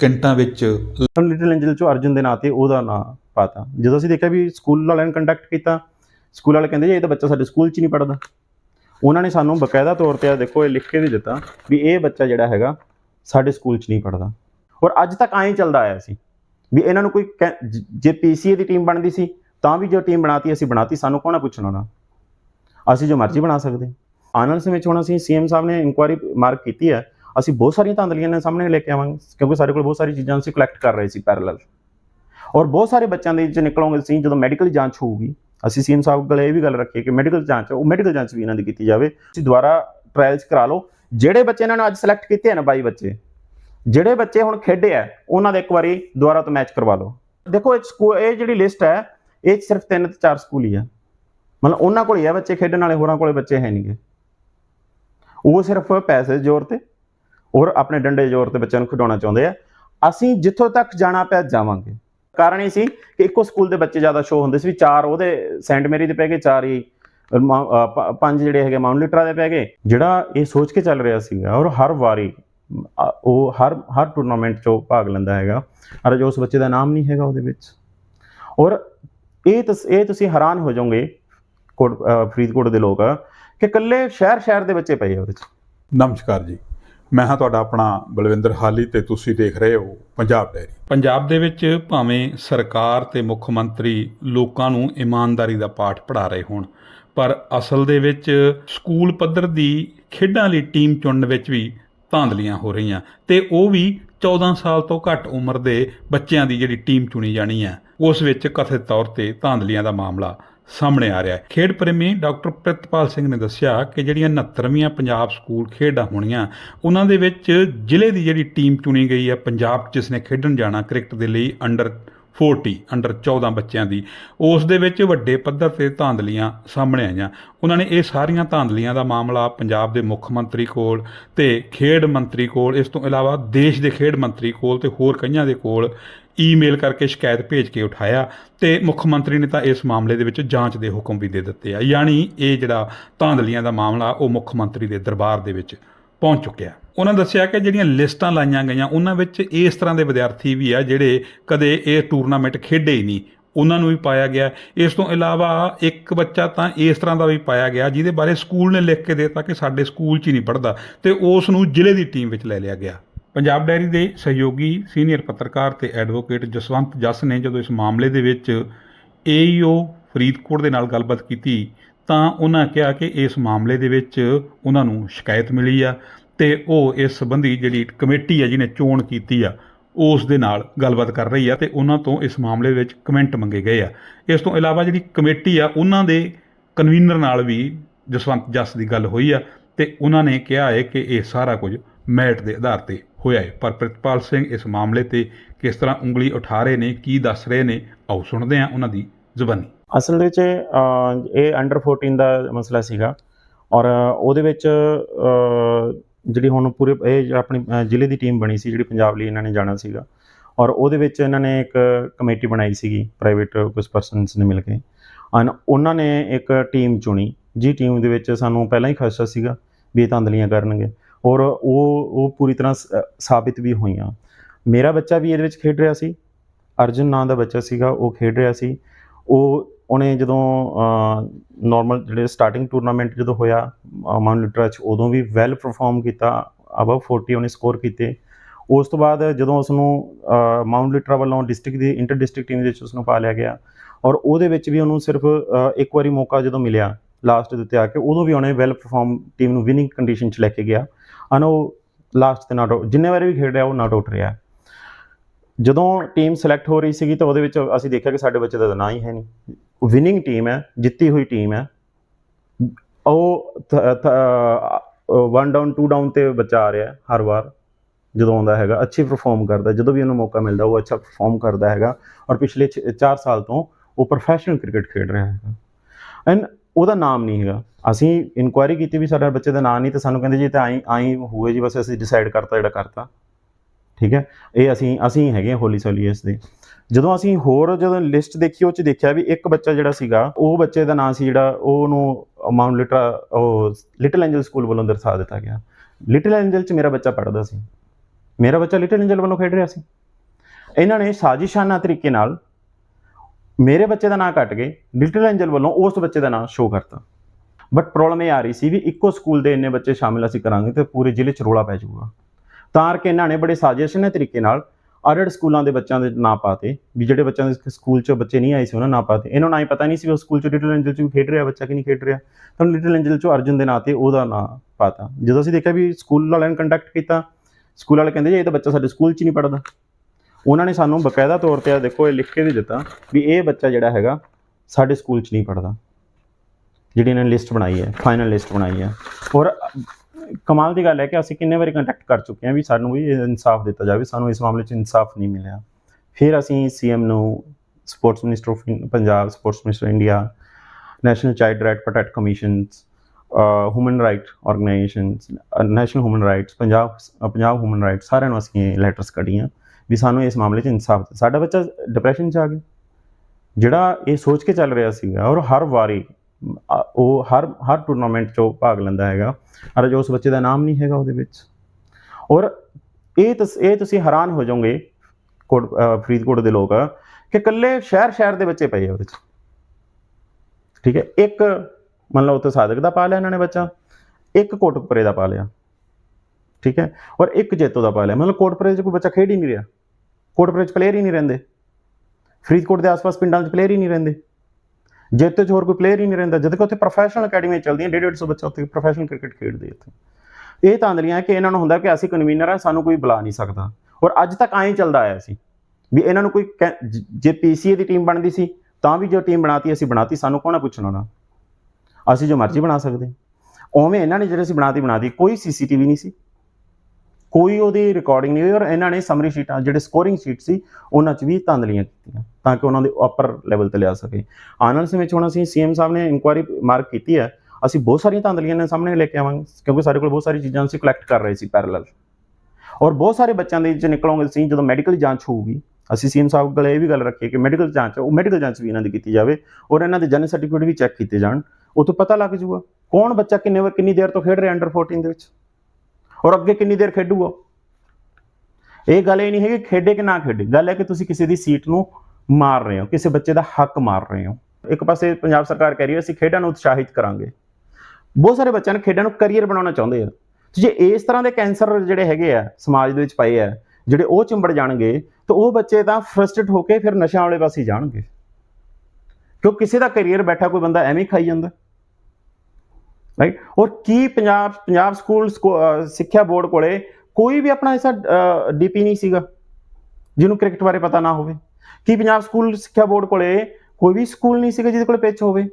ਸਕਿੰਟਾਂ ਵਿੱਚ little Angel ਚੋਂ ਅਰਜੁਨ ਦੇ ਨਾਂ ਤੇ ਉਹਦਾ ਨਾਂ ਪਾਤਾ। ਜਦੋਂ ਅਸੀਂ ਦੇਖਿਆ ਵੀ ਸਕੂਲ ਵਾਲਿਆਂ ਨੇ ਕੰਟੈਕਟ ਕੀਤਾ, ਸਕੂਲ ਵਾਲੇ ਕਹਿੰਦੇ ਜੀ ਇਹ ਤਾਂ ਬੱਚਾ ਸਾਡੇ ਸਕੂਲ 'ਚ ਨਹੀਂ ਪੜਦਾ ਉਹਨਾਂ ਨੇ ਸਾਨੂੰ ਬਕਾਇਦਾ ਤੌਰ ਤੇ ਆ ਦੇਖੋ, ਇਹ ਲਿਖ ਕੇ ਵੀ ਦਿੱਤਾ ਵੀ ਇਹ ਬੱਚਾ ਜਿਹੜਾ ਹੈਗਾ ਸਾਡੇ ਸਕੂਲ 'ਚ ਨਹੀਂ ਪੜਦਾ ਔਰ ਅੱਜ ਤੱਕ ਐਂ ਹੀ ਚੱਲਦਾ ਆਇਆ ਸੀ ਵੀ ਇਹਨਾਂ ਨੂੰ ਕੋਈ ਕਹਿ- ਜ- ਜੇ ਪੀਸੀਏ ਦੀ ਟੀਮ ਬਣਦੀ ਸੀ, ਤਾਂ ਵੀ ਜੋ ਟੀਮ ਬਣਾਤੀ, ਅਸੀਂ ਬਣਾਤੀ, ਸਾਨੂੰ ਕੌਣ ਆ ਪੁੱਛਣ ਵਾਲਾ ਅਸੀਂ ਜੋ ਮਰਜ਼ੀ ਬਣਾ ਸਕਦੇ। ਹਾਂ। ਆਉਣ ਸਮੇਂ 'ਚ ਹੁਣ ਅਸੀਂ ਸੀਐਮ ਸਾਹਿਬ ਨੇ ਇਨਕੁਆਇਰੀ ਮਾਰਕ ਕੀਤੀ ਹੈ ਅਸੀਂ ਬਹੁਤ ਸਾਰੀਆਂ ਧਾਂਦਲੀਆਂ ਨੇ ਸਾਹਮਣੇ ਲੈ ਕੇ ਆਵਾਂਗੇ, ਕਿਉਂਕਿ ਸਾਡੇ ਕੋਲ ਬਹੁਤ ਸਾਰੀ ਚੀਜ਼ਾਂ ਅਸੀਂ ਕਲੈਕਟ ਕਰ ਰਹੇ ਸੀ ਪੈਰਲਲ ਔਰ ਬਹੁਤ ਸਾਰੇ ਬੱਚਿਆਂ ਦੇ ਵਿੱਚ ਨਿਕਲੋਂਗੇ ਸੀ ਜਦੋਂ ਮੈਡੀਕਲ ਜਾਂਚ ਹੋਊਗੀ, ਅਸੀਂ ਸੀਐਮ ਸਾਹਿਬ ਕੋਲ ਇਹ ਵੀ ਗੱਲ ਰੱਖੀ ਕਿ ਮੈਡੀਕਲ ਜਾਂਚ, ਉਹ ਮੈਡੀਕਲ ਜਾਂਚ ਵੀ ਇਹਨਾਂ ਦੀ ਕੀਤੀ ਜਾਵੇ। ਤੁਸੀਂ ਦੁਬਾਰਾ ਟ੍ਰਾਇਲਸ ਕਰਾ ਲਓ। ਜਿਹੜੇ ਬੱਚੇ ਇਹਨਾਂ ਨੂੰ ਅੱਜ ਸਿਲੈਕਟ ਕੀਤੇ ਹਨ 22 ਬੱਚੇ, ਜਿਹੜੇ ਬੱਚੇ ਹੁਣ ਖੇਡੇ ਆ, ਉਹਨਾਂ ਦੇ ਇੱਕ ਵਾਰੀ ਦੁਬਾਰਾ ਤੋਂ ਮੈਚ ਕਰਵਾ ਲਓ ਦੇਖੋ, ਇਹ ਸਕੂ, ਇਹ ਜਿਹੜੀ ਲਿਸਟ ਹੈ, ਇਹ 'ਚ ਸਿਰਫ ਤਿੰਨ ਤੇ ਚਾਰ ਸਕੂਲ ਹੀ ਆ। ਮਤਲਬ ਉਹਨਾਂ ਕੋਲ ਹੀ ਆ ਬੱਚੇ ਖੇਡਣ ਵਾਲੇ, ਹੋਰਾਂ ਕੋਲੇ ਬੱਚੇ ਹੈ ਨਹੀਂਗੇ ਉਹ ਸਿਰਫ ਪੈਸੇ ਦੇ ਜ਼ੋਰ ਤੇ ਔਰ ਆਪਣੇ ਡੰਡੇ ਜ਼ੋਰ ਤੇ ਬੱਚਿਆਂ ਨੂੰ ਖਿਡਾਉਣਾ ਚਾਹੁੰਦੇ ਆ। ਅਸੀਂ ਜਿੱਥੋਂ ਤੱਕ ਜਾਣਾ ਪਿਆ ਜਾਵਾਂਗੇ। ਕਾਰਨ ਇਹ ਸੀ ਕਿ ਇੱਕੋ ਸਕੂਲ ਦੇ ਬੱਚੇ ਜ਼ਿਆਦਾ ਸ਼ੋਅ ਹੁੰਦੇ ਸੀ ਵੀ ਚਾਰ ਉਹਦੇ ਸੈਂਟ ਮੇਰੀ ਦੇ ਪੈ ਗਏ, ਚਾਰ ਹੀ ਮਾ- ਪੰਜ ਜਿਹੜੇ ਹੈਗੇ ਮਾਊਂਟ ਲਿਟਰਾ ਦੇ ਪੈ ਗਏ। ਜਿਹੜਾ ਇਹ ਸੋਚ ਕੇ ਚੱਲ ਰਿਹਾ ਸੀਗਾ ਔਰ ਹਰ ਵਾਰੀ ਉਹ ਹਰ ਹਰ ਟੂਰਨਾਮੈਂਟ 'ਚੋਂ ਭਾਗ ਲੈਂਦਾ ਹੈਗਾ। ਔਰ ਜੋ ਉਸ ਬੱਚੇ ਦਾ ਨਾਮ ਨਹੀਂ ਹੈਗਾ ਉਹਦੇ ਵਿੱਚ। ਔਰ ਇਹ ਤਸ- ਇਹ ਤੁਸੀਂ ਹੈਰਾਨ ਹੋ ਜਾਓਗੇ ਕੋਟ ਫਰੀਦਕੋਟ ਦੇ ਲੋਕ, ਕਿ ਇਕੱਲੇ ਸ਼ਹਿਰ ਸ਼ਹਿਰ ਦੇ ਬੱਚੇ ਪਏ ਆ ਉਹਦੇ 'ਚ। ਨਮਸਕਾਰ ਜੀ। ਮੈਂ ਹਾਂ ਤੁਹਾਡਾ ਆਪਣਾ ਬਲਵਿੰਦਰ ਹਾਲੀ ਤੇ ਤੁਸੀਂ ਦੇਖ ਰਹੇ ਹੋ ਪੰਜਾਬ ਡੈਰੀ। ਪੰਜਾਬ ਦੇ ਵਿੱਚ ਭਾਵੇਂ ਸਰਕਾਰ ਤੇ ਮੁੱਖ ਮੰਤਰੀ ਲੋਕਾਂ ਨੂੰ ਇਮਾਨਦਾਰੀ ਦਾ ਪਾਠ ਪੜ੍ਹਾ ਰਹੇ ਹੋਣ, ਪਰ ਅਸਲ ਦੇ ਵਿੱਚ ਸਕੂਲ ਪੱਧਰ ਦੀ ਖੇਡਾਂ ਲਈ ਟੀਮ ਚੁਣਨ ਵਿੱਚ ਵੀ ਧਾਂਦਲੀਆਂ ਹੋ ਰਹੀਆਂ ਤੇ ਉਹ ਵੀ 14 ਸਾਲ ਤੋਂ ਘੱਟ ਉਮਰ ਦੇ ਬੱਚਿਆਂ ਦੀ ਜਿਹੜੀ ਟੀਮ ਚੁਣੀ ਜਾਣੀ ਹੈ, ਉਸ ਵਿੱਚ ਕਥਿਤ ਤੌਰ ਤੇ ਧਾਂਦਲੀਆਂ ਦਾ ਮਾਮਲਾ ਸਾਹਮਣੇ ਆ ਰਿਹਾ ਹੈ। ਖੇਡ ਪ੍ਰੇਮੀ ਡਾਕਟਰ ਪ੍ਰਿਤਪਾਲ ਸਿੰਘ ਨੇ ਦੱਸਿਆ ਕਿ ਜਿਹੜੀਆਂ 69ਵੀਆਂ ਪੰਜਾਬ ਸਕੂਲ ਖੇਡਾਂ ਹੋਣੀਆਂ, ਉਹਨਾਂ ਦੇ ਵਿੱਚ ਜ਼ਿਲ੍ਹੇ ਦੀ ਜਿਹੜੀ ਟੀਮ ਚੁਣੀ ਗਈ ਹੈ, ਪੰਜਾਬ ਜਿਸ ਨੇ ਖੇਡਣ ਜਾਣਾ ਕ੍ਰਿਕਟ ਦੇ ਲਈ ਅੰਡਰ 40 ਅੰਡਰ 14 ਬੱਚਿਆਂ ਦੀ, ਉਸ ਦੇ ਵਿੱਚ ਵੱਡੇ ਪੱਧਰ ਤੇ ਧਾਂਦਲੀਆਂ ਸਾਹਮਣੇ ਆਈਆਂ। ਉਹਨਾਂ ਨੇ ਇਹ ਸਾਰੀਆਂ ਧਾਂਦਲੀਆਂ ਦਾ ਮਾਮਲਾ ਪੰਜਾਬ ਦੇ ਮੁੱਖ ਮੰਤਰੀ ਕੋਲ ਤੇ ਖੇਡ ਮੰਤਰੀ ਕੋਲ, ਇਸ ਤੋਂ ਇਲਾਵਾ ਦੇਸ਼ ਦੇ ਖੇਡ ਮੰਤਰੀ ਕੋਲ ਤੇ ਹੋਰ ਕਈਆਂ ਦੇ ਕੋਲ ਈਮੇਲ ਕਰਕੇ ਸ਼ਿਕਾਇਤ ਭੇਜ ਕੇ ਉਠਾਇਆ ਤੇ ਮੁੱਖ ਮੰਤਰੀ ਨੇ ਤਾਂ ਇਸ ਮਾਮਲੇ ਦੇ ਵਿੱਚ ਜਾਂਚ ਦੇ ਹੁਕਮ ਵੀ ਦੇ ਦਿੱਤੇ ਆ। ਯਾਨੀ ਇਹ ਜਿਹੜਾ ਧਾਂਦਲੀਆਂ ਦਾ ਮਾਮਲਾ, ਉਹ ਮੁੱਖ ਮੰਤਰੀ ਦੇ ਦਰਬਾਰ ਦੇ ਵਿੱਚ ਪਹੁੰਚ ਚੁੱਕਿਆ। ਉਹਨਾਂ ਦੱਸਿਆ ਕਿ ਜਿਹੜੀਆਂ ਲਿਸਟਾਂ ਲਾਈਆਂ ਗਈਆਂ, ਉਹਨਾਂ ਵਿੱਚ ਇਸ ਤਰ੍ਹਾਂ ਦੇ ਵਿਦਿਆਰਥੀ ਵੀ ਆ ਜਿਹੜੇ ਕਦੇ ਇਹ ਟੂਰਨਾਮੈਂਟ ਖੇਡੇ ਹੀ ਨਹੀਂ। ਉਹਨਾਂ ਨੂੰ ਵੀ ਪਾਇਆ ਗਿਆ। ਇਸ ਤੋਂ ਇਲਾਵਾ ਇੱਕ ਬੱਚਾ ਤਾਂ ਇਸ ਤਰ੍ਹਾਂ ਦਾ ਵੀ ਪਾਇਆ ਗਿਆ, ਜਿਹਦੇ ਬਾਰੇ ਸਕੂਲ ਨੇ ਲਿਖ ਕੇ ਦੇ ਦਿੱਤਾ ਕਿ ਸਾਡੇ ਸਕੂਲ 'ਚ ਹੀ ਨਹੀਂ ਪੜ੍ਹਦਾ ਤੇ ਉਸ ਨੂੰ ਜ਼ਿਲ੍ਹੇ ਦੀ ਟੀਮ ਵਿੱਚ ਲੈ ਲਿਆ ਗਿਆ। ਪੰਜਾਬ ਡੈਰੀ ਦੇ ਸਹਿਯੋਗੀ ਸੀਨੀਅਰ ਪੱਤਰਕਾਰ ਤੇ ਐਡਵੋਕੇਟ ਜਸਵੰਤ ਜੱਸ ਨੇ ਜਦੋਂ ਇਸ ਮਾਮਲੇ ਦੇ ਵਿੱਚ ਏਈਓ ਫਰੀਦਕੋਟ ਦੇ ਨਾਲ ਗੱਲਬਾਤ ਕੀਤੀ ਤਾਂ ਉਹਨਾਂ ਕਿਹਾ ਕਿ ਇਸ ਮਾਮਲੇ ਦੇ ਵਿੱਚ ਉਹਨਾਂ ਨੂੰ ਸ਼ਿਕਾਇਤ ਮਿਲੀ ਆ ਤੇ ਉਹ ਇਸ ਸੰਬੰਧੀ ਜਿਹੜੀ ਕਮੇਟੀ ਆ ਜਿਹਨੇ ਚੋਣ ਕੀਤੀ ਆ, ਉਸ ਦੇ ਨਾਲ ਗੱਲਬਾਤ ਕਰ ਰਹੀ ਆ ਤੇ ਉਹਨਾਂ ਤੋਂ ਇਸ ਮਾਮਲੇ ਵਿੱਚ ਕਮੈਂਟ ਮੰਗੇ ਗਏ ਆ। ਇਸ ਤੋਂ ਇਲਾਵਾ ਜਿਹੜੀ ਕਮੇਟੀ ਆ, ਉਹਨਾਂ ਦੇ ਕਨਵੀਨਰ ਨਾਲ ਵੀ ਜਸਵੰਤ ਜੱਸ ਦੀ ਗੱਲ ਹੋਈ ਆ ਤੇ ਉਹਨਾਂ ਨੇ ਕਿਹਾ ਹੈ ਕਿ ਇਹ ਸਾਰਾ ਕੁਝ ਮੈਟ ਦੇ ਆਧਾਰ ਤੇ ਹੋਇਆ ਹੈ ਪਰ ਪ੍ਰਿਤਪਾਲ ਸਿੰਘ ਇਸ ਮਾਮਲੇ ਤੇ ਕਿਸ ਤਰ੍ਹਾਂ ਉਂਗਲੀ ਉਠਾ ਰਹੇ ਨੇ, ਕੀ ਦੱਸ ਰਹੇ ਨੇ, ਆਓ ਸੁਣਦੇ ਹਾਂ ਉਹਨਾਂ ਦੀ ਜ਼ੁਬਾਨੀ। ਅਸਲ ਦੇ ਵਿੱਚ ਇਹ ਅੰਡਰ 14 ਦਾ ਮਸਲਾ ਸੀਗਾ ਔਰ ਉਹਦੇ ਵਿੱਚ ਜਿਹੜੀ ਹੁਣ ਪੂਰੇ, ਇਹ ਆਪਣੀ ਜ਼ਿਲ੍ਹੇ ਦੀ ਟੀਮ ਬਣੀ ਸੀ, ਜਿਹੜੀ ਪੰਜਾਬ ਲਈ ਇਹਨਾਂ ਨੇ ਜਾਣਾ ਸੀਗਾ ਔਰ ਉਹਦੇ ਵਿੱਚ ਇਹਨਾਂ ਨੇ ਇੱਕ ਕਮੇਟੀ ਬਣਾਈ ਸੀਗੀ ਪ੍ਰਾਈਵੇਟ ਕੁਝ ਪਰਸਨਸ ਨੇ ਮਿਲ ਕੇ ਅਨ ਉਹਨਾਂ ਨੇ ਇੱਕ ਟੀਮ ਚੁਣੀ, ਜੀ ਟੀਮ ਦੇ ਵਿੱਚ ਸਾਨੂੰ ਪਹਿਲਾਂ ਹੀ ਖਦਸ਼ਾ ਸੀਗਾ ਵੀ ਇਹ ਧੰਦਲੀਆਂ ਕਰਨਗੇ। ਔਰ ਉਹ ਉਹ ਪੂਰੀ ਤਰ੍ਹਾਂ ਸ- ਸਾਬਿਤ ਵੀ ਹੋਈਆਂ। ਮੇਰਾ ਬੱਚਾ ਵੀ ਇਹਦੇ ਵਿੱਚ ਖੇਡ ਰਿਹਾ ਸੀ। ਅਰਜੁਨ ਨਾਂ ਦਾ ਬੱਚਾ ਸੀਗਾ, ਉਹ ਖੇਡ ਰਿਹਾ ਸੀ। ਉਹ, ਉਹਨੇ ਜਦੋਂ ਨਾਰਮਲ ਜਿਹੜੇ ਸਟਾਰਟਿੰਗ ਟੂਰਨਾਮੈਂਟ ਜਦੋਂ ਹੋਇਆ ਮਾਊਂਟ ਲਿਟਰਾ ਚ, ਉਦੋਂ ਵੀ ਵੈਲ ਪਰਫਾਰਮ ਕੀਤਾ ਅਬਵ 40 ਉਹਨੇ ਸਕੋਰ ਕੀਤੇ। ਉਸ ਤੋਂ ਬਾਅਦ ਜਦੋਂ ਉਸ ਨੂੰ ਮਾਊਂਟ ਲਿਟਰਾ ਵੱਲੋਂ ਡਿਸਟ੍ਰਿਕਟ ਦੀ ਇੰਟਰ ਡਿਸਟ੍ਰਿਕਟ ਟੀਮ ਦੇ ਵਿੱਚ ਉਸ ਨੂੰ ਪਾ ਲਿਆ ਗਿਆ। ਔਰ ਉਹਦੇ ਵਿੱਚ ਵੀ ਉਹਨੂੰ ਸਿਰਫ ਇੱਕ ਵਾਰੀ ਮੌਕਾ ਜਦੋਂ ਮਿਲਿਆ ਲਾਸਟ ਦੇ ਉੱਤੇ ਆ ਕੇ, ਉਦੋਂ ਵੀ ਉਹਨੇ ਵੈਲ ਪਰਫਾਰਮ ਟੀਮ ਨੂੰ ਵਿਨਿੰਗ ਕੰਡੀਸ਼ਨ 'ਚ ਲੈ ਕੇ ਗਿਆ। ਅਨ ਉਹ ਲਾਸਟ ਤੇ ਨਾਟ ਜਿੰਨੇ ਵਾਰੀ ਵੀ ਖੇਡ ਰਿਹਾ ਉਹ ਨਾਟ ਆਊਟ ਰਿਹਾ। ਜਦੋਂ ਟੀਮ ਸਿਲੈਕਟ ਹੋ ਰਹੀ ਸੀਗੀ ਤਾਂ ਉਹਦੇ ਵਿੱਚ ਅਸੀਂ ਦੇਖਿਆ ਕਿ ਸਾਡੇ ਬੱਚੇ ਦਾ ਤਾਂ ਨਾਂ ਹੀ ਹੈ ਨਹੀਂ। ਵਿਨਿੰਗ ਟੀਮ ਹੈ, ਜਿੱਤੀ ਹੋਈ ਟੀਮ ਹੈ। ਉਹ ਵਨ ਡਾਊਨ ਟੂ ਡਾਊਨ ਤੇ ਬੱਚਾ ਆ ਰਿਹਾ ਹਰ ਵਾਰ, ਜਦੋਂ ਆਉਂਦਾ ਹੈਗਾ, ਅੱਛੀ ਪਰਫਾਰਮ ਕਰਦਾ। ਜਦੋਂ ਵੀ ਉਹਨੂੰ ਮੌਕਾ ਮਿਲਦਾ, ਉਹ ਅੱਛਾ ਪਰਫਾਰਮ ਕਰਦਾ ਹੈਗਾ। ਔਰ ਪਿਛਲੇ 4 ਸਾਲ ਤੋਂ ਉਹ ਪ੍ਰੋਫੈਸ਼ਨਲ ਕ੍ਰਿਕਟ ਖੇਡ ਰਿਹਾ ਹੈਗਾ। ਐਂਡ ਉਹਦਾ ਨਾਮ ਨਹੀਂ ਹੈਗਾ। ਅਸੀਂ ਇਨਕੁਆਇਰੀ ਕੀਤੀ ਵੀ ਸਾਡਾ ਬੱਚੇ ਦਾ ਨਾਮ ਨਹੀਂ, ਤਾਂ ਸਾਨੂੰ ਕਹਿੰਦੇ ਜੀ ਤਾਂ ਆਈ ਆਈ ਹੋਏ ਜੀ, ਬਸ ਅਸੀਂ ਡਿਸਾਈਡ ਕਰਤਾ ਜਿਹੜਾ ਕਰਤਾ। ਠੀਕ ਹੈ? ਇਹ ਅਸੀਂ ਅਸੀਂ ਹੈਗੇ ਹਾਂ ਹੋਲੀ ਸੋਲੀਅਸ ਦੇ। ਜਦੋਂ ਅਸੀਂ ਹੋਰ ਜਦੋਂ ਲਿਸਟ ਦੇਖੀ, ਉਹ ਚ ਦੇਖਿਆ ਵੀ ਇੱਕ ਬੱਚਾ ਜਿਹੜਾ ਸੀਗਾ, ਉਹ ਬੱਚੇ ਦਾ ਨਾਮ ਸੀ ਜਿਹੜਾ ਉਹ ਉਹਨੂੰ ਮਾਊਂਟ ਲਿਟਰਾ ਉਹ ਲਿਟਲ ਐਂਜਲ ਸਕੂਲ ਵੱਲੋਂ ਦਰਸਾ ਦਿੱਤਾ ਗਿਆ। ਲਿਟਲ ਐਂਜਲ ਚ ਮੇਰਾ ਬੱਚਾ ਪੜ੍ਹਦਾ ਸੀ। ਮੇਰਾ ਬੱਚਾ ਲਿਟਲ ਐਂਜਲ ਵੱਲੋਂ ਖੇਡ ਰਿਹਾ ਸੀ। ਇਹਨਾਂ ਨੇ ਸਾਜ਼ਿਸ਼ਾਨਾ ਤਰੀਕੇ ਨਾਲ ਮੇਰੇ ਬੱਚੇ ਦਾ ਨਾਂ ਕੱਟ ਕੇ ਲਿਟਲ ਐਂਜਲ ਵੱਲੋਂ ਉਸ ਬੱਚੇ ਦਾ ਨਾਂ ਸ਼ੋਅ ਕਰਤਾ। ਬਟ ਪ੍ਰੋਬਲਮ ਇਹ ਆ ਰਹੀ ਸੀ ਵੀ ਇੱਕੋ ਸਕੂਲ ਦੇ ਇੰਨੇ ਬੱਚੇ ਸ਼ਾਮਿਲ ਅਸੀਂ ਕਰਾਂਗੇ ਤੇ ਪੂਰੇ ਜ਼ਿਲ੍ਹੇ 'ਚ ਰੋਲਾ ਪੈ ਜਾਊਗਾ। ਤਾਂ ਕਿ ਇਹਨਾਂ ਨੇ ਬੜੇ ਸਾਜ਼ਿਸ਼ਾਨਾ ਤਰੀਕੇ ਨਾਲ ਅਰੜ ਸਕੂਲਾਂ ਦੇ ਬੱਚਿਆਂ ਦੇ ਨਾਂ ਪਾਤੇ, ਵੀ ਜਿਹੜੇ ਬੱਚਿਆਂ ਦੇ ਸਕੂਲ 'ਚ ਬੱਚੇ ਨਹੀਂ ਆਏ ਸੀ, ਉਹਨਾਂ ਨਾਂ ਪਾਤੇ। ਇਹਨਾਂ ਨੂੰ ਨਾ ਹੀ ਪਤਾ ਨਹੀਂ ਸੀ ਵੀ ਉਹ ਸਕੂਲ 'ਚ ਲਿਟਲ ਐਂਜਲ 'ਚ ਵੀ ਖੇਡ ਰਿਹਾ ਬੱਚਾ ਕਿ ਨਹੀਂ ਖੇਡ ਰਿਹਾ। ਤਾਂ ਲਿਟਲ ਐਂਜਲ 'ਚੋਂ ਅਰਜਨ ਦੇ ਨਾਂ ਤੇ ਉਹਦਾ ਨਾਂ ਪਾਤਾ। ਜਦੋਂ ਅਸੀਂ ਦੇਖਿਆ ਵੀ ਸਕੂਲ ਵਾਲਿਆਂ ਨੇ ਕੰਡਕਟ ਕੀਤਾ, ਸਕੂਲ ਵਾਲੇ ਕਹਿੰਦੇ ਜੀ ਇਹ ਤਾਂ ਬੱਚਾ ਸਾਡੇ ਸਕੂਲ 'ਚ ਨਹੀਂ ਪੜਦਾ ਉਹਨਾਂ ਨੇ ਸਾਨੂੰ ਬਕਾਇਦਾ ਤੌਰ ਤੇ ਆ ਦੇਖੋ ਇਹ ਲਿਖ ਕੇ ਵੀ ਦਿੱਤਾ ਵੀ ਇਹ ਬੱਚਾ ਜਿਹੜਾ ਹੈਗਾ ਸਾਡੇ ਸਕੂਲ 'ਚ ਨਹੀਂ ਪੜਦਾ ਜਿਹੜੀ ਇਹਨਾਂ ਨੇ ਲਿਸਟ ਬਣਾਈ ਹੈ ਫਾਈਨਲ ਲਿਸਟ ਬਣਾਈ ਹੈ। ਔਰ ਕਮਾਲ ਦੀ ਗੱਲ ਹੈ ਕਿ ਅਸੀਂ ਕਿੰਨੇ ਵਾਰੀ ਕੰਟੈਕਟ ਕਰ ਚੁੱਕੇ ਹਾਂ ਵੀ ਸਾਨੂੰ ਵੀ ਇਨਸਾਫ ਦਿੱਤਾ ਜਾਵੇ, ਸਾਨੂੰ ਇਸ ਮਾਮਲੇ 'ਚ ਇਨਸਾਫ ਨਹੀਂ ਮਿਲਿਆ। ਫਿਰ ਅਸੀਂ ਸੀਐਮ ਨੂੰ sports minister of Punjab sports minister India national child right protect commissions human right organisations national human rights Punjab Punjab human rights ਸਾਰਿਆਂ ਨੂੰ ਅਸੀਂ ਲੈਟਰਸ ਕੱਢੀਆਂ। ਵੀ ਸਾਨੂੰ ਇਸ ਮਾਮਲੇ 'ਚ ਇਨਸਾਫ ਸਾਡਾ ਬੱਚਾ ਡਿਪਰੈਸ਼ਨ 'ਚ ਆ ਗਿਆ। ਜਿਹੜਾ ਇਹ ਸੋਚ ਕੇ ਚੱਲ ਰਿਹਾ ਸੀਗਾ ਔਰ ਹਰ ਵਾਰੀ ਉਹ ਹਰ ਹਰ ਟੂਰਨਾਮੈਂਟ 'ਚੋਂ ਭਾਗ ਲੈਂਦਾ ਹੈਗਾ ਔਰ ਜੋ ਉਸ ਬੱਚੇ ਦਾ ਨਾਮ ਨਹੀਂ ਹੈਗਾ ਉਹਦੇ ਵਿੱਚ। ਔਰ ਇਹ ਤਸ ਇਹ ਤੁਸੀਂ ਹੈਰਾਨ ਹੋ ਜਾਓਗੇ ਕੋਟ ਫਰੀਦਕੋਟ ਦੇ ਲੋਕ, ਕਿ ਇਕੱਲੇ ਸ਼ਹਿਰ ਸ਼ਹਿਰ ਦੇ ਬੱਚੇ ਪਏ ਆ ਉਹਦੇ 'ਚ। ਠੀਕ ਹੈ, ਇੱਕ ਮੰਨ ਲਓ ਉੱਥੇ ਸਾਦਕ ਦਾ ਪਾ ਲਿਆ ਇਹਨਾਂ ਨੇ ਬੱਚਾ, ਇੱਕ ਕੋਟਕਪੁਰੇ ਦਾ ਪਾ ਲਿਆ। ਠੀਕ ਹੈ, ਔਰ ਇੱਕ ਜੇਤੋ ਦਾ ਪਾ ਲਿਆ। ਮਤਲਬ ਕੋਟਕਪੁਰੇ 'ਚ ਕੋਈ ਬੱਚਾ ਖੇਡ ਹੀ ਨਹੀਂ ਰਿਹਾ। ਕੋਟਕਪੁਰੇ 'ਚ ਪਲੇਅਰ ਹੀ ਨਹੀਂ ਰਹਿੰਦੇ। ਫਰੀਦਕੋਟ ਦੇ ਆਸ-ਪਾਸ ਪਿੰਡਾਂ 'ਚ ਪਲੇਅਰ ਹੀ ਨਹੀਂ ਰਹਿੰਦੇ। ਜੇਤੋ 'ਚ ਹੋਰ ਕੋਈ ਪਲੇਅਰ ਹੀ ਨਹੀਂ ਰਹਿੰਦਾ। ਜਦ ਕਿ ਉੱਥੇ ਪ੍ਰੋਫੈਸ਼ਨਲ ਅਕੈਡਮੀਆਂ ਚੱਲਦੀਆਂ 150 ਬੱਚਾ ਉੱਥੇ ਪ੍ਰੋਫੈਸ਼ਨਲ ਕ੍ਰਿਕਟ ਖੇਡਦੇ ਉੱਥੇ। ਇਹ ਤਾਂਦਲੀਆਂ ਕਿ ਇਹਨਾਂ ਨੂੰ ਹੁੰਦਾ ਕਿ ਅਸੀਂ ਕਨਵੀਨਰ ਆ, ਸਾਨੂੰ ਕੋਈ ਬੁਲਾ ਨਹੀਂ ਸਕਦਾ। ਔਰ ਅੱਜ ਤੱਕ ਐਂ ਚੱਲਦਾ ਆਇਆ ਸੀ ਵੀ ਇਹਨਾਂ ਨੂੰ ਕੋਈ ਕਹਿ- ਜ- ਜੇ ਪੀਸੀਏ ਦੀ ਟੀਮ ਬਣਦੀ ਸੀ, ਤਾਂ ਵੀ ਜੋ ਟੀਮ ਬਣਾਤੀ, ਅਸੀਂ ਬਣਾਤੀ, ਸਾਨੂੰ ਕੌਣ ਪੁੱਛਣਾ ਪੁੱਛਣ ਅਸੀਂ ਜੋ ਮਰਜ਼ੀ ਬਣਾ ਸਕਦੇ। ਉਵੇਂ ਇਹਨਾਂ ਨੇ ਜਿਹੜੇ ਅਸੀਂ ਬਣਾਤੀ ਬਣਾਤੀ, ਕੋਈ ਸੀਸੀਟੀਵੀ ਨਹੀਂ ਸੀ। ਕੋਈ ਉਹਦੀ ਰਿਕਾਰਡਿੰਗ ਨਹੀਂ ਹੋਈ ਔਰ ਇਹਨਾਂ ਨੇ ਸਮਰੀ ਸ਼ੀਟਾਂ ਜਿਹੜੇ ਸਕੋਰਿੰਗ ਸ਼ੀਟ ਸੀ ਉਹਨਾਂ 'ਚ ਵੀ ਧਾਂਦਲੀਆਂ ਕੀਤੀਆਂ ਤਾਂ ਕਿ ਉਹਨਾਂ ਦੇ ਅਪਰ ਲੈਵਲ ਤੇ ਲਿਆ ਸਕੇ। ਆਉਣ ਵਾਲੇ ਸਮੇਂ 'ਚ ਹੁਣ ਅਸੀਂ ਸੀਐਮ ਸਾਹਿਬ ਨੇ ਇਨਕੁਆਇਰੀ ਮਾਰਕ ਕੀਤੀ ਹੈ ਅਸੀਂ ਬਹੁਤ ਸਾਰੀਆਂ ਧਾਂਦਲੀਆਂ ਨੇ ਸਾਹਮਣੇ ਲੈ ਕੇ ਆਵਾਂਗੇ ਕਿਉਂਕਿ ਸਾਡੇ ਕੋਲ ਬਹੁਤ ਸਾਰੀ ਚੀਜ਼ਾਂ ਅਸੀਂ ਕਲੈਕਟ ਕਰ ਰਹੇ ਸੀ ਪੈਰਲਲ ਔਰ ਬਹੁਤ ਸਾਰੇ ਬੱਚਿਆਂ ਦੇ ਵਿੱਚ ਨਿਕਲੋਂਗੇ ਸੀ ਜਦੋਂ ਮੈਡੀਕਲ ਜਾਂਚ ਹੋਊਗੀ ਅਸੀਂ ਸੀਐਮ ਸਾਹਿਬ ਕੋਲ ਇਹ ਵੀ ਗੱਲ ਰੱਖੀ ਕਿ ਮੈਡੀਕਲ ਜਾਂਚ ਹੈ, ਉਹ ਮੈਡੀਕਲ ਜਾਂਚ ਵੀ ਇਹਨਾਂ ਦੀ ਕੀਤੀ ਜਾਵੇ ਔਰ ਇਹਨਾਂ ਦੇ ਜਨਮ ਸਰਟੀਫਿਕੇਟ ਵੀ ਚੈੱਕ ਕੀਤੇ ਜਾਣ ਉਹ ਪਤਾ ਲੱਗ ਜਾਊਗਾ ਕੌਣ ਬੱਚਾ ਕਿੰਨੇ ਵਾਰ ਕਿੰਨੀ ਦੇਰ ਤੋਂ ਖੇਡ ਰਿਹਾ ਅੰਡਰ 14 ਦੇ ਵਿੱਚ? ਔਰ ਅੱਗੇ ਕਿੰਨੀ ਦੇਰ ਖੇਡੂਗਾ? ਇਹ ਗੱਲ ਇਹ ਨਹੀਂ ਹੈ ਕਿ ਖੇਡੇ ਕਿ ਨਾ ਖੇਡੇ। ਗੱਲ ਹੈ ਕਿ ਤੁਸੀਂ ਕਿਸੇ ਦੀ ਸੀਟ ਨੂੰ ਮਾਰ ਰਹੇ ਹੋ, ਕਿਸੇ ਬੱਚੇ ਦਾ ਹੱਕ ਮਾਰ ਰਹੇ ਹੋ। ਇੱਕ ਪਾਸੇ ਪੰਜਾਬ ਸਰਕਾਰ ਕਹਿ ਰਹੀ ਹੈ, ਅਸੀਂ ਖੇਡਾਂ ਨੂੰ ਉਤਸ਼ਾਹਿਤ ਕਰਾਂਗੇ। ਬਹੁਤ ਸਾਰੇ ਬੱਚਿਆਂ ਨੇ ਖੇਡਾਂ ਨੂੰ ਕੈਰੀਅਰ ਬਣਾਉਣਾ ਚਾਹੁੰਦੇ ਆ। ਜੇ ਇਸ ਤਰ੍ਹਾਂ ਦੇ ਕੈਂਸਰ ਜਿਹੜੇ ਹੈਗੇ ਆ, ਸਮਾਜ ਦੇ ਵਿੱਚ ਪਏ ਆ, ਜਿਹੜੇ ਉਹ ਚਿੰਬੜ ਜਾਣਗੇ, ਤਾਂ ਉਹ ਬੱਚੇ ਤਾਂ ਫਰਸਟ੍ਰੇਟ ਹੋ ਕੇ ਫਿਰ ਨਸ਼ਿਆਂ ਵਾਲੇ ਪਾਸੇ ਜਾਣਗੇ। ਕਿਉਂ? ਕਿਸੇ ਦਾ ਕੈਰੀਅਰ ਬੈਠਾ ਕੋਈ ਬੰਦਾ ਐਵੇਂ ਹੀ ਖਾਈ ਜਾਂਦਾ। ਰਾਈਟ ਔਰ ਕੀ ਪੰਜਾਬ ਪੰਜਾਬ ਸਕੂਲ, ਸਕੂ- ਸਿੱਖਿਆ ਬੋਰਡ ਕੋਲੇ ਕੋਈ ਵੀ ਆਪਣਾ ਐਸਾ ਡੀਪੀ ਨਹੀਂ ਸੀਗਾ, ਜਿਹਨੂੰ ਕ੍ਰਿਕਟ ਬਾਰੇ ਪਤਾ ਨਾ ਹੋਵੇ। ਕੀ ਪੰਜਾਬ ਸਕੂਲ, ਸਿੱਖਿਆ ਬੋਰਡ ਕੋਲੇ ਕੋਈ ਵੀ ਸਕੂਲ ਨਹੀਂ ਸੀਗਾ ਜਿਹਦੇ ਕੋਲ ਪਿੱਚ ਹੋਵੇ?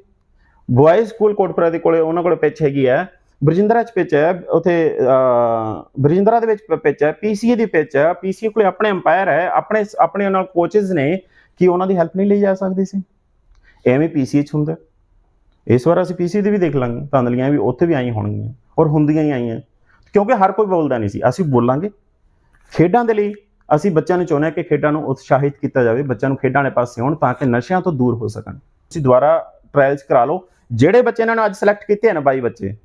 ਬॉयਜ਼ ਸਕੂਲ ਕੋਟਪੁਰਾ ਦੇ ਕੋਲੇ, ਉਹਨਾਂ ਕੋਲ ਪਿੱਚ ਹੈਗੀ ਹੈ। ਬਰਜਿੰਦਰਾ ਚ ਪਿੱਚ ਹੈ, ਉਥੇ ਬਰਜਿੰਦਰਾ ਦੇ ਵਿੱਚ ਪਿੱਚ ਹੈ ਪੀਸੀਏ ਦੀ ਪਿੱਚ ਹੈ। ਪੀਸੀਏ ਕੋਲੇ ਆਪਣੇ ਅੰਪਾਇਰ ਹੈ, ਆਪਣੇ ਆਪਣੇ ਨਾਲ ਕੋਚਸ ਨੇ ਕਿ ਉਹਨਾਂ ਦੀ ਹੈਲਪ ਨਹੀਂ ਲਈ ਜਾ ਸਕਦੀ ਸੀ। ਐਵੇਂ ਪੀਸੀਏ ਚ ਹੁੰਦਾ। ਇਸ ਵਾਰ ਅਸੀਂ ਪੀਸੀਏ ਦੀ ਵੀ ਦੇਖ ਲਾਂਗੇ ਧਾਂਦਲੀਆਂ ਵੀ ਉੱਥੇ ਵੀ ਆਈ ਹੋਣਗੀਆਂ ਔਰ ਹੁੰਦੀਆਂ ਹੀ ਆਈਆਂ। ਕਿਉਂਕਿ ਹਰ ਕੋਈ ਬੋਲਦਾ ਨਹੀਂ ਸੀ ਅਸੀਂ ਬੋਲਾਂਗੇ। ਖੇਡਾਂ ਦੇ ਲਈ ਅਸੀਂ ਬੱਚਿਆਂ ਨੂੰ ਚਾਹੁੰਦੇ ਹਾਂ ਕਿ ਖੇਡਾਂ ਨੂੰ ਉਤਸ਼ਾਹਿਤ ਕੀਤਾ ਜਾਵੇ ਬੱਚਿਆਂ ਨੂੰ ਖੇਡਾਂ ਵਾਲੇ ਪਾਸੇ ਆਉਣ ਤਾਂ ਕਿ ਨਸ਼ਿਆਂ ਤੋਂ ਦੂਰ ਹੋ ਸਕਣ। ਤੁਸੀਂ ਦੁਬਾਰਾ ਟ੍ਰਾਇਲਸ ਕਰਾ ਲਓ। ਜਿਹੜੇ ਬੱਚੇ ਇਹਨਾਂ ਨੂੰ ਅੱਜ ਸਿਲੈਕਟ ਕੀਤੇ ਹਨ 22 ਬੱਚੇ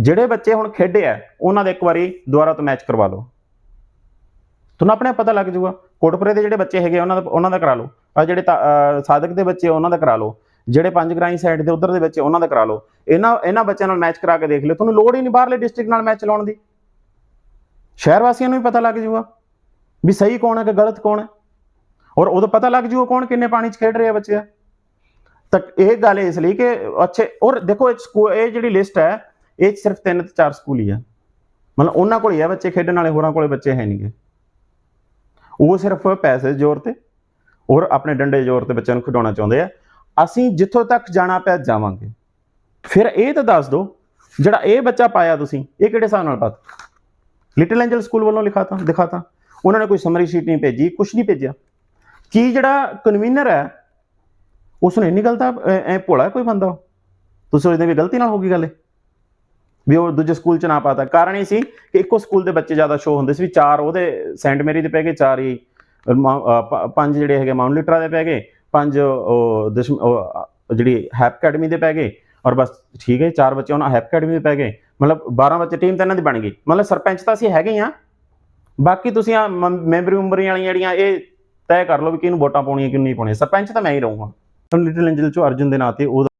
ਜਿਹੜੇ ਬੱਚੇ ਹੁਣ ਖੇਡੇ ਆ ਉਹਨਾਂ ਦੇ ਇੱਕ ਵਾਰੀ ਦੁਬਾਰਾ ਤੋਂ ਮੈਚ ਕਰਵਾ ਲਓ ਤੁਹਾਨੂੰ ਆਪਣੇ ਪਤਾ ਲੱਗ ਜਾਊਗਾ ਕੋਟਪੁਰੇ ਦੇ ਜਿਹੜੇ ਬੱਚੇ ਹੈਗੇ ਉਹਨਾਂ ਦਾ ਉਹਨਾਂ ਦਾ ਕਰਾ ਲਓ। ਆ ਜਿਹੜੇ ਤਾਂ, ਅਹ, ਸਾਦਕ ਦੇ ਬੱਚੇ ਉਹਨਾਂ ਦਾ ਕਰਾ ਲਓ। ਜਿਹੜੇ ਪੰਜ ਗ੍ਰਾਈ ਸਾਈਡ ਦੇ ਉਧਰ ਦੇ ਬੱਚੇ, ਉਹਨਾਂ ਦਾ ਕਰਾ ਲਓ। ਇਹਨਾਂ ਇਹਨਾਂ ਬੱਚਿਆਂ ਨਾਲ ਮੈਚ ਕਰਾ ਕੇ ਦੇਖ ਲਿਓ। ਤੁਹਾਨੂੰ ਲੋੜ ਹੀ ਨਹੀਂ ਬਾਹਰਲੇ ਡਿਸਟ੍ਰਿਕਟ ਨਾਲ ਮੈਚ ਲਾਉਣ ਦੀ। ਸ਼ਹਿਰ ਵਾਸੀਆਂ ਨੂੰ ਵੀ ਪਤਾ ਲੱਗ ਜੂਗਾ ਵੀ ਸਹੀ ਕੌਣ ਹੈ ਕਿ ਗਲਤ ਕੌਣ ਹੈ। ਔਰ ਉਦੋਂ ਪਤਾ ਲੱਗ ਜਾਊਗਾ ਕੌਣ ਕਿੰਨੇ ਪਾਣੀ 'ਚ ਖੇਡ ਰਿਹਾ ਬੱਚਾ ਤਾਂ ਇਹ ਗੱਲ ਇਸ ਲਈ ਕਿ ਅੱਛੇ, ਔਰ ਦੇਖੋ ਇਹ ਸਕੂ- ਇਹ ਜਿਹੜੀ ਲਿਸਟ ਹੈ, ਇਹ 'ਚ ਸਿਰਫ ਤਿੰਨ ਤੇ ਚਾਰ ਸਕੂਲ ਹੀ ਆ। ਮਤਲਬ ਉਹਨਾਂ ਕੋਲ ਹੀ ਆ ਬੱਚੇ, ਖੇਡਣ ਵਾਲੇ ਹੋਰਾਂ ਕੋਲੇ ਬੱਚੇ ਹੈ ਨਹੀਂਗੇ। ਉਹ ਸਿਰਫ ਪੈਸੇ ਦੇ ਜ਼ੋਰ ਤੇ ਔਰ ਆਪਣੇ ਡੰਡੇ ਦੇ ਜ਼ੋਰ ਤੇ ਬੱਚਿਆਂ ਨੂੰ ਖਿਡਾਉਣਾ ਚਾਹੁੰਦੇ ਆ। ਅਸੀਂ ਜਿੱਥੋਂ ਤੱਕ ਜਾਣਾ ਪਿਆ ਜਾਵਾਂਗੇ। ਫਿਰ ਇਹ ਤਾਂ ਦੱਸ ਦਿਓ ਜਿਹੜਾ ਇਹ ਬੱਚਾ ਪਾਇਆ ਤੁਸੀਂ, ਇਹ ਕਿਹੜੇ ਹਿਸਾਬ ਨਾਲ ਪਾਤਾ? ਲਿਟਲ ਐਂਜਲ ਸਕੂਲ ਵੱਲੋਂ ਲਿਖਾਤਾ, ਦਿਖਾਤਾ। ਉਹਨਾਂ ਨੇ ਕੋਈ ਸਮਰੀ ਸ਼ੀਟ ਨਹੀਂ ਭੇਜੀ ਕੁਝ ਨਹੀਂ ਭੇਜਿਆ। ਕੀ ਜਿਹੜਾ ਕਨਵੀਨਰ ਹੈ ਉਸ ਨੂੰ ਇੰਨੀ ਗਲਤ ਐ ਭੋਲਾ ਕੋਈ ਬੰਦਾ ਤੁਸੀਂ ਸੋਚਦੇ ਵੀ ਗਲਤੀ ਨਾਲ ਹੋ ਗਈ ਗੱਲ ਇਹ? ਵੀ ਉਹ ਦੂਜੇ ਸਕੂਲ ਚ ਨਾ ਪਾਤਾ। ਕਾਰਨ ਇਹ ਸੀ ਕਿ ਇੱਕੋ ਸਕੂਲ ਦੇ ਬੱਚੇ ਜ਼ਿਆਦਾ ਸ਼ੋ ਹੁੰਦੇ ਸੀ, ਵੀ ਚਾਰ ਉਹਦੇ ਸੈਂਟ ਮੇਰੀ ਦੇ ਪੈ ਗਏ, ਚਾਰ ਹੀ ਪੰਜ ਜਿਹੜੇ ਹੈਗੇ ਮਾਊਂਟ ਲਿਟਰਾ ਦੇ ਪੈ ਗਏ। ਪੰਜ ਦਸ਼ਮ ਜਿਹੜੀ ਹੈਪ ਅਕੈਡਮੀ ਦੇ ਪੈ ਗਏ ਔਰ ਬਸ ਠੀਕ ਹੈ ਚਾਰ ਬੱਚੇ ਉਹਨਾਂ ਹੈਪ ਅਕੈਡਮੀ ਦੇ ਪੈ ਗਏ। ਮਤਲਬ 12 ਬੱਚੇ ਟੀਮ ਤਾਂ ਇਹਨਾਂ ਦੀ ਬਣ ਗਈ। ਮਤਲਬ ਸਰਪੰਚ ਤਾਂ ਅਸੀਂ ਹੈਗੇ ਹੀ ਆ ਬਾਕੀ ਤੁਸੀਂ ਆ ਮੈਂਬਰੀ ਮੈਂਬਰੀ ਵਾਲੀਆਂ ਜਿਹੜੀਆਂ, ਇਹ ਤੈਅ ਕਰ ਲਓ ਵੀ ਕਿਹਨੂੰ ਵੋਟਾਂ ਪਾਉਣੀਆਂ, ਕਿਹਨੂੰ ਨਹੀਂ ਪਾਉਣੀਆਂ। ਸਰਪੰਚ ਤਾਂ ਮੈਂ ਹੀ ਰਹੂੰਗਾ। ਲਿਟਲ ਐਂਜਲ ਚੋਂ ਅਰਜੁਨ ਦੇ ਨਾਂ ਤੇ ਉਹ